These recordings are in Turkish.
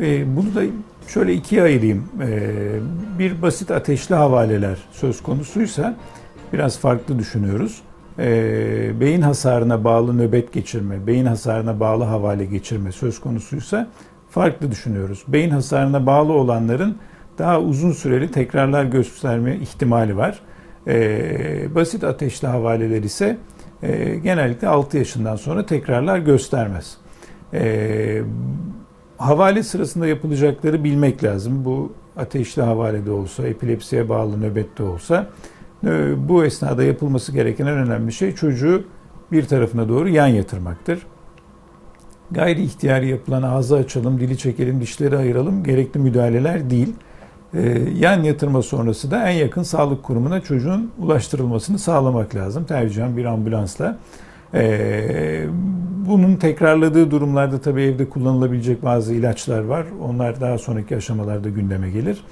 E, bunu da şöyle ikiye ayırayım. E, bir basit ateşli havaleler söz konusuysa biraz farklı düşünüyoruz. E, beyin hasarına bağlı nöbet geçirme, beyin hasarına bağlı havale geçirme söz konusuysa farklı düşünüyoruz. Beyin hasarına bağlı olanların daha uzun süreli tekrarlar gösterme ihtimali var. Basit ateşli havaleler ise e, genellikle 6 yaşından sonra tekrarlar göstermez. E, havale sırasında yapılacakları bilmek lazım. Bu ateşli havalede olsa, epilepsiye bağlı nöbette olsa e, bu esnada yapılması gereken en önemli şey çocuğu bir tarafına doğru yan yatırmaktır. Gayri ihtiyari yapılan ağzı açalım, dili çekelim, dişleri ayıralım gerekli müdahaleler değil. Ee, yan yatırma sonrası da en yakın sağlık kurumuna çocuğun ulaştırılmasını sağlamak lazım. Tercihen bir ambulansla. Ee, bunun tekrarladığı durumlarda tabii evde kullanılabilecek bazı ilaçlar var. Onlar daha sonraki aşamalarda gündeme gelir.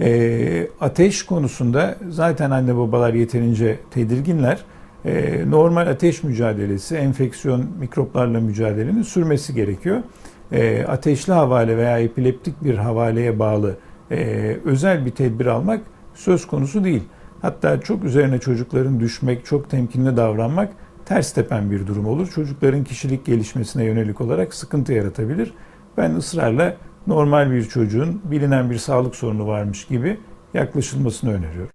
Ee, ateş konusunda zaten anne babalar yeterince tedirginler. Ee, normal ateş mücadelesi, enfeksiyon, mikroplarla mücadelenin sürmesi gerekiyor. Ee, ateşli havale veya epileptik bir havaleye bağlı e, özel bir tedbir almak söz konusu değil. Hatta çok üzerine çocukların düşmek, çok temkinli davranmak ters tepen bir durum olur. Çocukların kişilik gelişmesine yönelik olarak sıkıntı yaratabilir. Ben ısrarla normal bir çocuğun bilinen bir sağlık sorunu varmış gibi yaklaşılmasını öneriyorum.